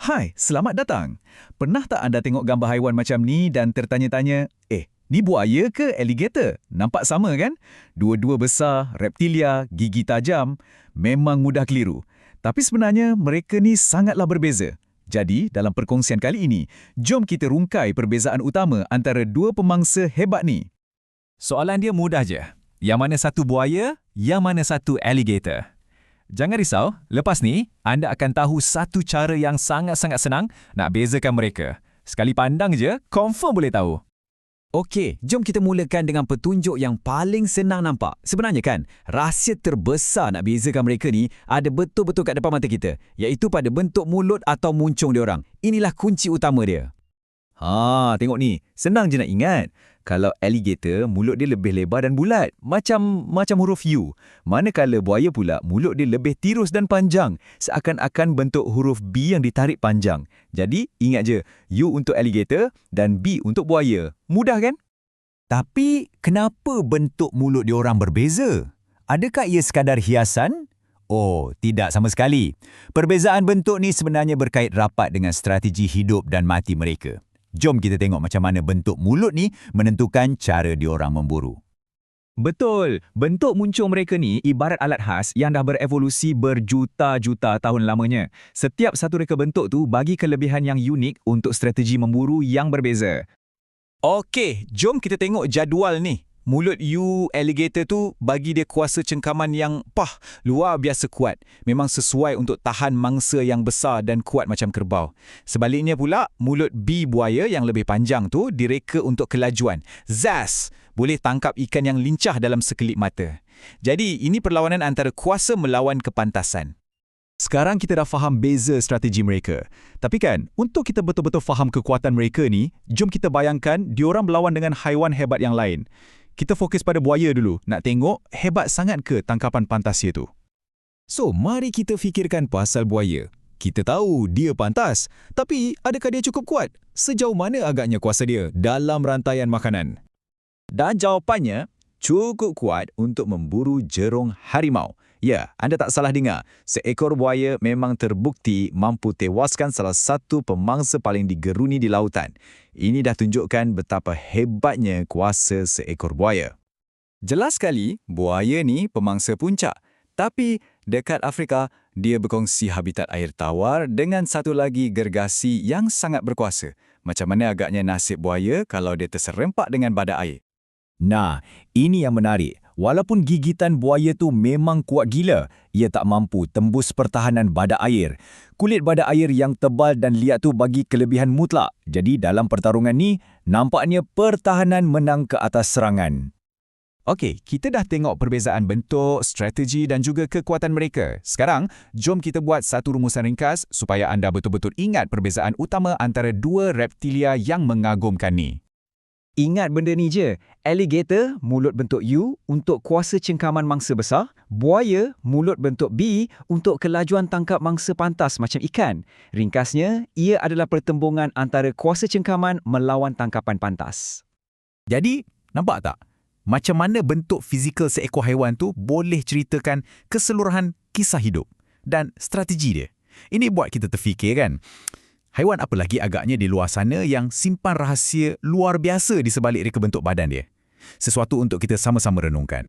Hai, selamat datang. Pernah tak anda tengok gambar haiwan macam ni dan tertanya-tanya, eh, ni buaya ke alligator? Nampak sama kan? Dua-dua besar, reptilia, gigi tajam. Memang mudah keliru. Tapi sebenarnya mereka ni sangatlah berbeza. Jadi, dalam perkongsian kali ini, jom kita rungkai perbezaan utama antara dua pemangsa hebat ni. Soalan dia mudah je. Yang mana satu buaya, yang mana satu alligator? Jangan risau, lepas ni anda akan tahu satu cara yang sangat-sangat senang nak bezakan mereka. Sekali pandang je, confirm boleh tahu. Okey, jom kita mulakan dengan petunjuk yang paling senang nampak. Sebenarnya kan, rahsia terbesar nak bezakan mereka ni ada betul-betul kat depan mata kita, iaitu pada bentuk mulut atau muncung dia orang. Inilah kunci utama dia. Ha, tengok ni. Senang je nak ingat. Kalau alligator, mulut dia lebih lebar dan bulat, macam macam huruf U. Manakala buaya pula, mulut dia lebih tirus dan panjang, seakan-akan bentuk huruf B yang ditarik panjang. Jadi, ingat je, U untuk alligator dan B untuk buaya. Mudah kan? Tapi, kenapa bentuk mulut diorang berbeza? Adakah ia sekadar hiasan? Oh, tidak sama sekali. Perbezaan bentuk ni sebenarnya berkait rapat dengan strategi hidup dan mati mereka. Jom kita tengok macam mana bentuk mulut ni menentukan cara diorang memburu. Betul. Bentuk muncung mereka ni ibarat alat khas yang dah berevolusi berjuta-juta tahun lamanya. Setiap satu reka bentuk tu bagi kelebihan yang unik untuk strategi memburu yang berbeza. Okey, jom kita tengok jadual ni. Mulut you alligator tu bagi dia kuasa cengkaman yang pah, luar biasa kuat. Memang sesuai untuk tahan mangsa yang besar dan kuat macam kerbau. Sebaliknya pula, mulut B buaya yang lebih panjang tu direka untuk kelajuan. Zas! Boleh tangkap ikan yang lincah dalam sekelip mata. Jadi, ini perlawanan antara kuasa melawan kepantasan. Sekarang kita dah faham beza strategi mereka. Tapi kan, untuk kita betul-betul faham kekuatan mereka ni, jom kita bayangkan diorang berlawan dengan haiwan hebat yang lain. Kita fokus pada buaya dulu, nak tengok hebat sangat ke tangkapan pantas dia tu. So, mari kita fikirkan pasal buaya. Kita tahu dia pantas, tapi adakah dia cukup kuat? Sejauh mana agaknya kuasa dia dalam rantaian makanan? Dan jawapannya, cukup kuat untuk memburu jerung harimau. Ya, anda tak salah dengar. Seekor buaya memang terbukti mampu tewaskan salah satu pemangsa paling digeruni di lautan. Ini dah tunjukkan betapa hebatnya kuasa seekor buaya. Jelas sekali, buaya ni pemangsa puncak. Tapi dekat Afrika, dia berkongsi habitat air tawar dengan satu lagi gergasi yang sangat berkuasa. Macam mana agaknya nasib buaya kalau dia terserempak dengan badak air? Nah, ini yang menarik. Walaupun gigitan buaya tu memang kuat gila, ia tak mampu tembus pertahanan badak air. Kulit badak air yang tebal dan liat tu bagi kelebihan mutlak. Jadi dalam pertarungan ni, nampaknya pertahanan menang ke atas serangan. Okey, kita dah tengok perbezaan bentuk, strategi dan juga kekuatan mereka. Sekarang, jom kita buat satu rumusan ringkas supaya anda betul-betul ingat perbezaan utama antara dua reptilia yang mengagumkan ni. Ingat benda ni je, alligator mulut bentuk U untuk kuasa cengkaman mangsa besar, buaya mulut bentuk B untuk kelajuan tangkap mangsa pantas macam ikan. Ringkasnya, ia adalah pertembungan antara kuasa cengkaman melawan tangkapan pantas. Jadi, nampak tak? Macam mana bentuk fizikal seekor haiwan tu boleh ceritakan keseluruhan kisah hidup dan strategi dia. Ini buat kita terfikir kan? Haiwan apa lagi agaknya di luar sana yang simpan rahsia luar biasa di sebalik reka bentuk badan dia? Sesuatu untuk kita sama-sama renungkan.